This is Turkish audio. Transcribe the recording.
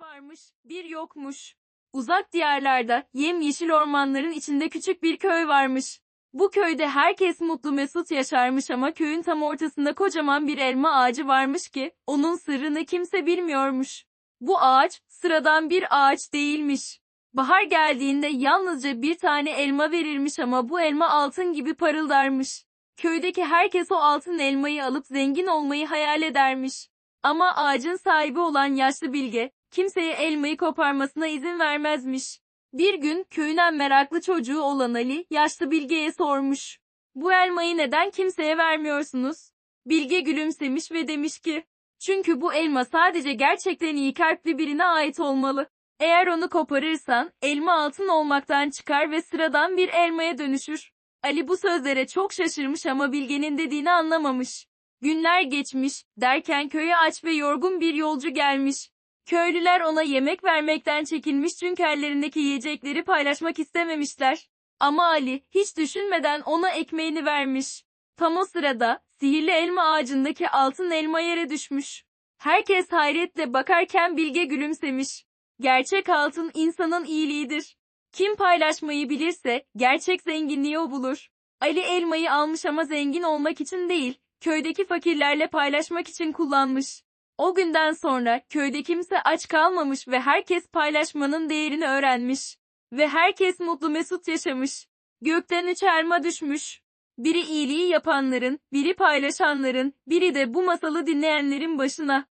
varmış, bir yokmuş. Uzak diyarlarda, yemyeşil ormanların içinde küçük bir köy varmış. Bu köyde herkes mutlu mesut yaşarmış ama köyün tam ortasında kocaman bir elma ağacı varmış ki, onun sırrını kimse bilmiyormuş. Bu ağaç, sıradan bir ağaç değilmiş. Bahar geldiğinde yalnızca bir tane elma verirmiş ama bu elma altın gibi parıldarmış. Köydeki herkes o altın elmayı alıp zengin olmayı hayal edermiş. Ama ağacın sahibi olan yaşlı bilge, kimseye elmayı koparmasına izin vermezmiş. Bir gün köyün en meraklı çocuğu olan Ali, yaşlı bilgeye sormuş. Bu elmayı neden kimseye vermiyorsunuz? Bilge gülümsemiş ve demiş ki, çünkü bu elma sadece gerçekten iyi kalpli birine ait olmalı. Eğer onu koparırsan, elma altın olmaktan çıkar ve sıradan bir elmaya dönüşür. Ali bu sözlere çok şaşırmış ama Bilge'nin dediğini anlamamış. Günler geçmiş, derken köye aç ve yorgun bir yolcu gelmiş. Köylüler ona yemek vermekten çekinmiş çünkü ellerindeki yiyecekleri paylaşmak istememişler. Ama Ali, hiç düşünmeden ona ekmeğini vermiş. Tam o sırada, sihirli elma ağacındaki altın elma yere düşmüş. Herkes hayretle bakarken Bilge gülümsemiş. Gerçek altın insanın iyiliğidir. Kim paylaşmayı bilirse, gerçek zenginliği o bulur. Ali elmayı almış ama zengin olmak için değil, köydeki fakirlerle paylaşmak için kullanmış. O günden sonra köyde kimse aç kalmamış ve herkes paylaşmanın değerini öğrenmiş. Ve herkes mutlu mesut yaşamış. Gökten üç elma düşmüş. Biri iyiliği yapanların, biri paylaşanların, biri de bu masalı dinleyenlerin başına.